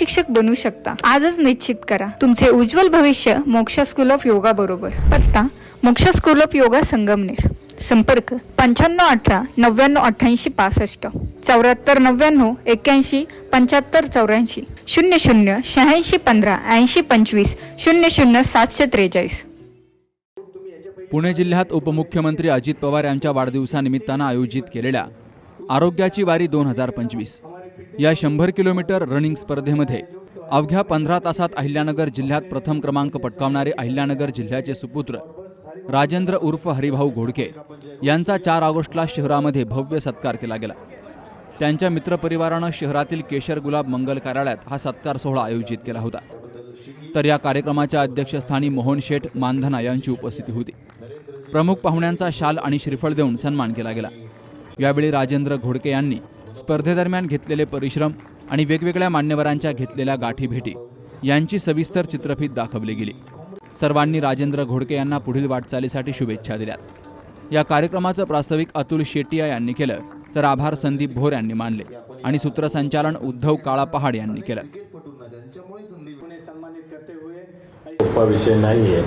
शिक्षक बनू शकता. आजच निश्चित करा. तुमचे उज्ज्वल भविष्य मोक्षा स्कूल ऑफ योगा बरोबर. पत्ता मोक्ष स्कूल ऑफ योगा संगमनेर. संपर्क पंच्याण्णव अठरा नव्याण्णव अठ्ठ्याऐंशी पासष्ट. चौऱ्याहत्तर नव्याण्णव एक्क्याऐंशी पंच्याहत्तर चौऱ्याऐंशी. शून्य शून्य शहाऐंशी पंधरा ऐंशी पंचवीस. शून्य शून्य सातशे त्रेचाळीस. पुणे जिल्ह्यात उपमुख्यमंत्री अजित पवार यांच्या वाढदिवसानिमित्तानं आयोजित केलेल्या आरोग्याची वारी दोन हजार पंचवीस. या शंभर किलोमीटर रनिंग स्पर्धेमध्ये अवघ्या पंधरा तासात अहिल्यानगर जिल्ह्यात प्रथम क्रमांक पटकावणारे अहिल्यानगर जिल्ह्याचे सुपुत्र राजेंद्र उर्फ हरिभाऊ घोडके यांचा चार ऑगस्टला शहरामध्ये भव्य सत्कार केला गेला. त्यांच्या मित्रपरिवारानं शहरातील केशर गुलाब मंगल कार्यालयात हा सत्कार सोहळा आयोजित केला होता. तर या कार्यक्रमाच्या अध्यक्षस्थानी मोहन शेठ मानधना यांची उपस्थिती होती. प्रमुख पाहुण्यांचा शाल आणि श्रीफळ देऊन सन्मान केला गेला. यावेळी राजेंद्र घोडके यांनी स्पर्धेदरम्यान घेतलेले परिश्रम आणि वेगवेगळ्या मान्यवरांच्या घेतलेल्या गाठीभेटी यांची सविस्तर चित्रफीत दाखवली गेली. सर्वांनी राजेंद्र घोडके यांना पुढील वाटचालीसाठी शुभेच्छा दिल्यात. या कार्यक्रमाचं प्रास्ताविक अतुल शेटिया यांनी केलं तर आभार संदीप भोर यांनी मानले आणि सूत्रसंचालन उद्धव काळा पहाड यांनी केलं. सोपा विषय नाही आहे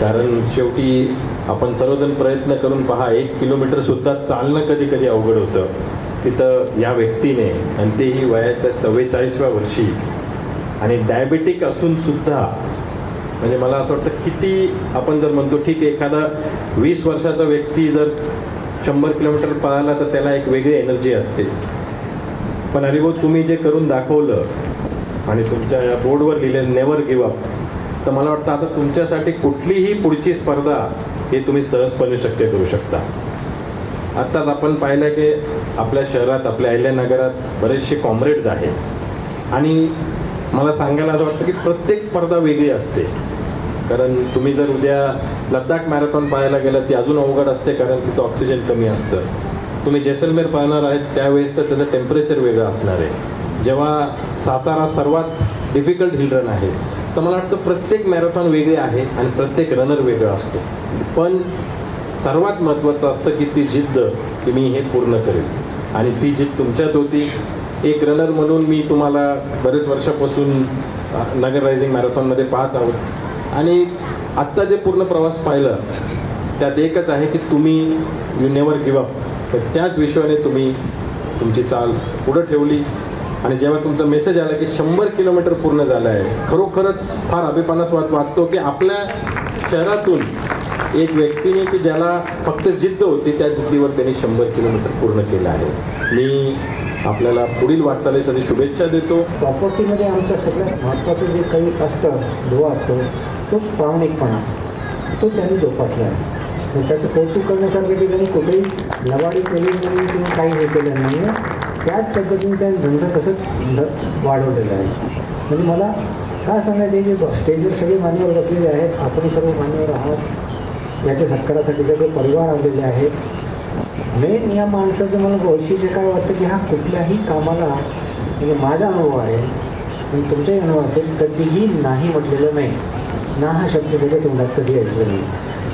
कारण शेवटी आपण सर्वजण प्रयत्न करून पहा एक किलोमीटर सुद्धा चालणं कधी कधी अवघड होतं. तिथं या व्यक्तीने आणि तेही वयाच्या चव्वेचाळीसव्या वर्षी आणि डायबेटिक असून सुद्धा म्हणजे मला असं वाटतं किती आपण जर म्हणतो ठीक आहे एखादा वीस वर्षाचा व्यक्ती जर शंभर किलोमीटर पळाला तर त्याला एक वेगळी एनर्जी असते. पण हरिभाऊ तुम्ही जे करून दाखवलं आणि तुमच्या या बोर्डवर लिहिलेलं नेवर गिव्ह अप तर मला वाटतं आता तुमच्यासाठी कुठलीही पुढची स्पर्धा हे तुम्ही सहजपणे शक्य करू शकता. आत्ताच आपण पाहिलं की आपल्या शहरात आपल्या अहिल्यानगरात बरेचसे कॉम्रेड्स आहेत. आणि मला सांगायला असं वाटतं की प्रत्येक स्पर्धा वेगळी असते. कारण तुम्ही जर उद्या लद्दाख मॅरेथॉन पाहायला गेलं ती अजून अवघड असते कारण तिथं ऑक्सिजन कमी असतं. तुम्ही जैसलमेर पाहणार आहेत त्यावेळेस तर त्याचं टेम्परेचर वेगळं असणार आहे. जेव्हा सातारा सर्वात डिफिकल्ट हिल रन आहे तर मला वाटतं प्रत्येक मॅरेथॉन वेगळे आहे आणि प्रत्येक रनर वेगळा असतो. पण सर्वात महत्त्वाचं असतं की ती जिद्द की मी हे पूर्ण करेन. आणि ती जिद्द तुमच्यात होती. एक रनर म्हणून मी तुम्हाला बरेच वर्षापासून नगर रायझिंग मॅरेथॉनमध्ये पाहत आहोत. आणि आत्ता जे पूर्ण प्रवास पाहिलं त्यात एकच आहे की तुम्ही यू नेवर गिव अप तर त्याच विषयाने तुम्ही तुमची चाल पुढं ठेवली. आणि जेव्हा तुमचा मेसेज आला की शंभर किलोमीटर पूर्ण झालं आहे खरोखरच फार अभिमानास वाट वाटतो की आपल्या शहरातून एक व्यक्तीने की ज्याला फक्त जिद्द होती त्या जिद्दीवर त्यांनी शंभर किलोमीटर पूर्ण केलं आहे. मी आपल्याला पुढील वाटचालीसाठी शुभेच्छा देतो. प्रॉपर्टीमध्ये आमच्या सगळ्यात महत्त्वाचं जे काही असतं धुवा असतो तो प्रामाणिकपणा. तो त्यांनी जोपासला आहे. त्याचं कौतुक करण्यासारखं की त्यांनी कुठेही लवाडी केली नाही किंवा काही हे केलं नाही आहे. त्याच पद्धतीने त्यांनी धंदा तसंच वाढवलेला आहे. म्हणजे मला काय सांगायचं आहे की स्टेजवर सगळे मान्यवर बसलेले आहेत. आपण सर्व मान्यवर आहात. याच्या सत्कारासाठी सगळे परिवार आलेले आहेत मेन या माणसाचं मला वैशिष्ट्य काय वाटतं की हा कुठल्याही कामाला म्हणजे माझा अनुभव आहे आणि तुमचाही अनुभव असेल कधीही नाही म्हटलेलं नाही. ना हा शब्द त्याच्या तोंडात कधी ऐकलं नाही.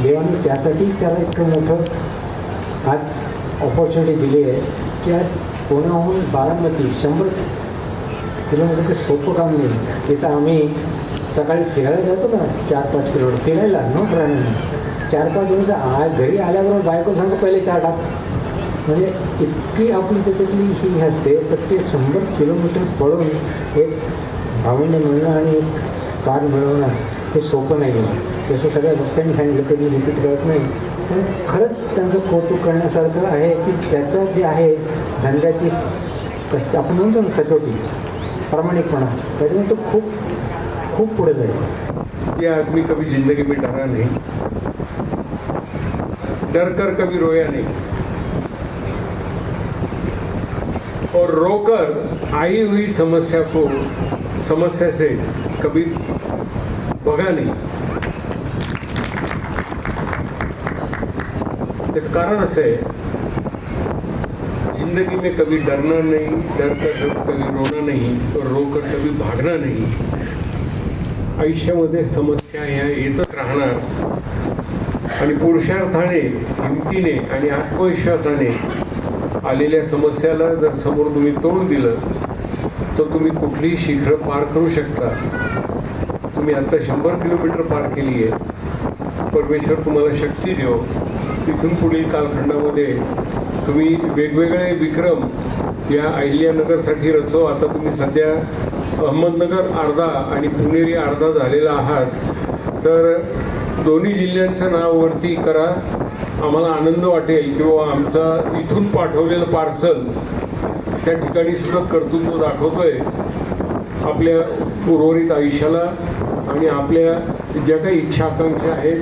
देवाने त्यासाठीच त्याला इतकं मोठं आज ऑपॉर्च्युनिटी दिली आहे की आज पुण्याहून बारामती शंभर किलोमीटर काही सोपं काम नाही. तिथं आम्ही सकाळी फिरायला जातो ना चार पाच किलोमीटर. फिरायला नो प्राणी चार पाच दिवस आ घरी आल्याबरोबर बायको सांगतो पहिले चार टाक. म्हणजे इतकी आपली त्याच्यातली ही असते तर ते शंभर किलोमीटर पळून एक भावंड मिळणं आणि एक स्थान मिळवणं हे सोपं नाही आहे. जसं सगळ्या भक्तांनी सांगितलं तरी रिपीट करत नाही. पण खरंच त्यांचं कौतुक करण्यासारखं आहे की त्याचं जे आहे धंद्याची कष्ट आपण म्हणतो ना सचोटी प्रामाणिकपणा त्याच्यामुळे तो खूप खूप पुढे जाईल. या आदमी कभी जिंदगी में डरा नहीं. डरकर कभी रोया नहीं। और रोकर आई हुई समस्या को समस्या से कभी भगा नहीं। इस कारण से जिंदगी में कभी डरना नहीं डर कर कभी रोना नहीं और रोकर कभी भागना नहीं। आयुष्यामध्ये समस्या ह्या येतच राहणार आणि पुरुषार्थाने हिमतीने आणि आत्मविश्वासाने आलेल्या समस्याला जर समोर तुम्ही तोंड दिलं तर तुम्ही कुठलीही शिखरं पार करू शकता. तुम्ही आत्ता शंभर किलोमीटर पार केली आहे. परमेश्वर तुम्हाला शक्ती देव. तिथून पुढील कालखंडामध्ये तुम्ही वेगवेगळे विक्रम या अहिल्यानगरसाठी रचो. आता तुम्ही सध्या अहमदनगर अर्धा आणि पुणेरी अर्धा झालेला आहात. तर दोन्ही जिल्ह्यांचं नाव वरती करा. आम्हाला आनंद वाटेल किंवा आमचा इथून पाठवलेलं पार्सल त्या ठिकाणी सुद्धा कर्तृत्व दाखवतोय. आपल्या उर्वरित आयुष्याला आणि आपल्या ज्या काही इच्छा आकांक्षा आहेत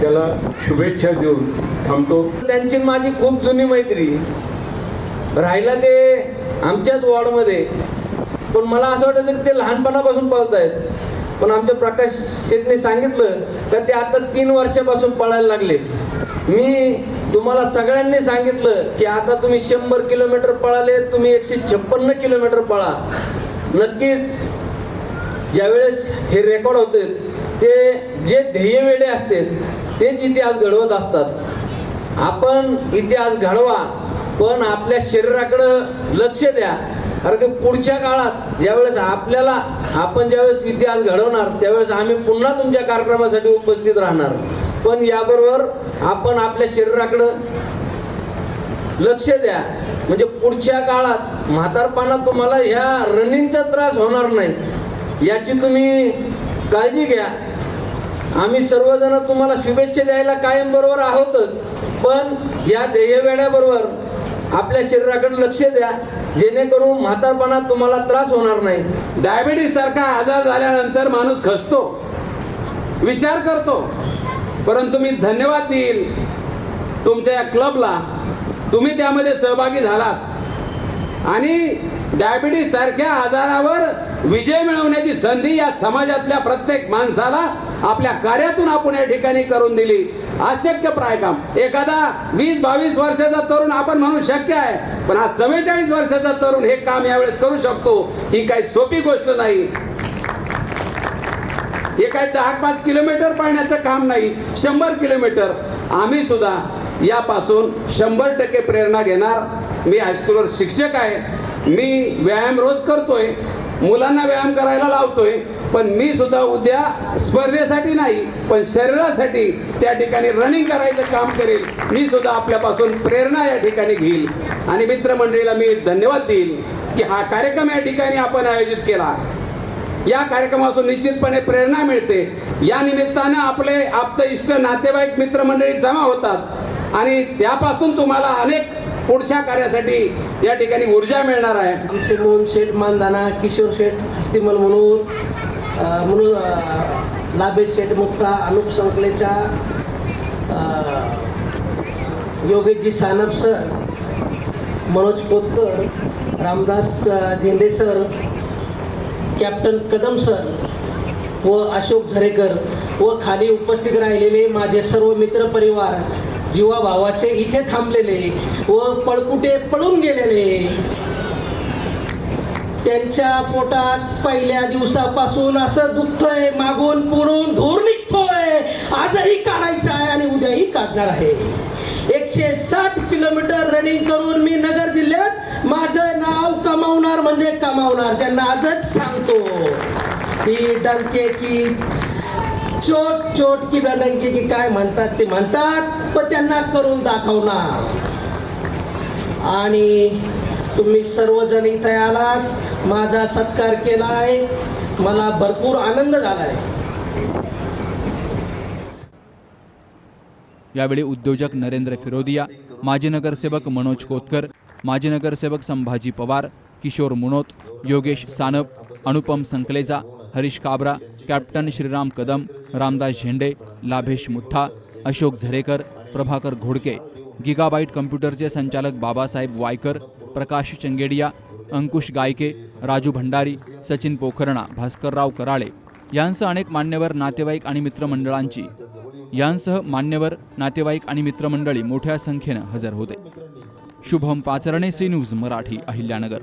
त्याला शुभेच्छा देऊन थांबतो. त्यांची माझी खूप जुनी मैत्री. राहिला ते आमच्याच वॉर्डमध्ये. पण मला असं वाटायचं की ते लहानपणापासून पळत आहेत पण आमचं प्रकाश शेटने सांगितलं का ते आता तीन वर्षापासून पळायला लागले. मी तुम्हाला सगळ्यांनी सांगितलं की आता तुम्ही शंभर किलोमीटर पळाले तुम्ही एकशे छप्पन्न किलोमीटर पळा. नक्कीच ज्यावेळेस हे रेकॉर्ड होते ते जे ध्येय वेडे असते तेच इतिहास घडवत असतात. आपण इतिहास घडवा पण आपल्या शरीराकडं लक्ष द्या. कारण की पुढच्या काळात ज्यावेळेस आपल्याला आपण ज्यावेळेस इतिहास घडवणार त्यावेळेस आम्ही पुन्हा तुमच्या कार्यक्रमासाठी उपस्थित राहणार. पण याबरोबर आपण आपल्या शरीराकडं लक्ष द्या. म्हणजे पुढच्या काळात म्हातारपणात तुम्हाला ह्या रनिंगचा त्रास होणार नाही. याची तुम्ही काळजी घ्या. आम्ही सर्वजण तुम्हाला शुभेच्छा द्यायला कायम बरोबर आहोतच. पण या ध्येयवेड्याबरोबर आपल्या शरीराकडे लक्ष द्या. जेणेकरून म्हातारपणात तुम्हाला त्रास होणार नाही. डायबिटीस सारखा आजार झाल्यानंतर माणूस खसतो विचार करतो. परंतु मी धन्यवाद देईल तुमच्या या क्लबला तुम्ही त्यामध्ये सहभागी झालात. आणि डायबिटीस सारख्या आजारावर विजय मिळवण्याची संधी या समाजातल्या प्रत्येक माणसाला आपल्या कार्यातून आपण या ठिकाणी करून दिली. अशक्य प्राय काम एखादा वीस बावीस वर्षाचा तरुण आपण म्हणू शक्य आहे पण हा चव्वेचाळीस वर्षाचा तरुण हे काम यावेळेस करू शकतो. ही काही सोपी गोष्ट नाही. हे काय दहा पाच किलोमीटर पाळण्याचं काम नाही शंभर किलोमीटर. आम्ही सुद्धा यापासून शंभर टक्के प्रेरणा घेणार. मी हायस्कूलवर शिक्षक आहे. मी व्यायाम रोज करतोय मुलांना व्यायाम करायला लावतोय पण मी सुद्धा उद्या स्पर्धेसाठी नाही पण शरीरासाठी त्या ठिकाणी रनिंग करायचं काम करेल. मी सुद्धा आपल्यापासून प्रेरणा या ठिकाणी घेईल. आणि मित्रमंडळीला मी धन्यवाद देईल की हा कार्यक्रम या ठिकाणी आपण आयोजित केला. या कार्यक्रमातून निश्चितपणे प्रेरणा मिळते. या निमित्तानं आपले आप्त इष्ट नातेवाईक मित्रमंडळी जमा होतात. आणि त्यापासून तुम्हाला अनेक पुढच्या कार्यासाठी या ठिकाणी ऊर्जा मिळणार आहे. आमचे मोहन शेठ मानदाना किशोर शेठ हस्तिमल म्हणून म्हणून Labhesh Sheth Mukta Anup Sankalecha Yogeshji Sanap sir Manoj Kotkar Ramdas Zende sir captain Kadam sir व अशोक झरेकर व खाली उपस्थित राहिलेले माझे सर्व मित्रपरिवार जीवा भावाचे इथे थांबलेले व पळकुटे पळून गेलेले. त्यांच्या पोटात पहिल्या दिवसापासून असं दुखतंय मागून पुढून धूर निघतोय. आजही काढायचं आहे आणि उद्याही काढणार आहे. एकशे साठ किलोमीटर रनिंग करून मी नगर जिल्ह्यात माझं नाव कमावणार म्हणजे कमावणार. त्यांना आजच सांगतो. ही डंके की चोट चोट की डंके की काय म्हणतात ते म्हणतात पण त्यांना करून दाखवणार. आणि तुम्ही सर्वजण इथे आलात माझा सत्कार केलाय मला भरपूर आनंद झालाय. यावेळी उद्योजक नरेंद्र फिरोदिया माजी नगरसेवक मनोज कोतकर माजी नगरसेवक संभाजी पवार किशोर मुनोत योगेश सानप अनुपम संकलेजा हरीश काबरा कॅप्टन श्रीराम कदम रामदास झेंडे लाभेश मुथा अशोक झरेकर प्रभाकर घोडके गिगाबाईट कम्प्युटरचे संचालक बाबासाहेब वायकर प्रकाश चंगेडिया अंकुश गायके राजू भंडारी सचिन पोखरणा भास्करराव कराळे यांसह अनेक मान्यवर नातेवाईक आणि मित्रमंडळांची. यांसह मान्यवर नातेवाईक आणि मित्रमंडळी मोठ्या संख्येनं हजर होते. Shubham Pacharne C news Marathi Ahilyanagar.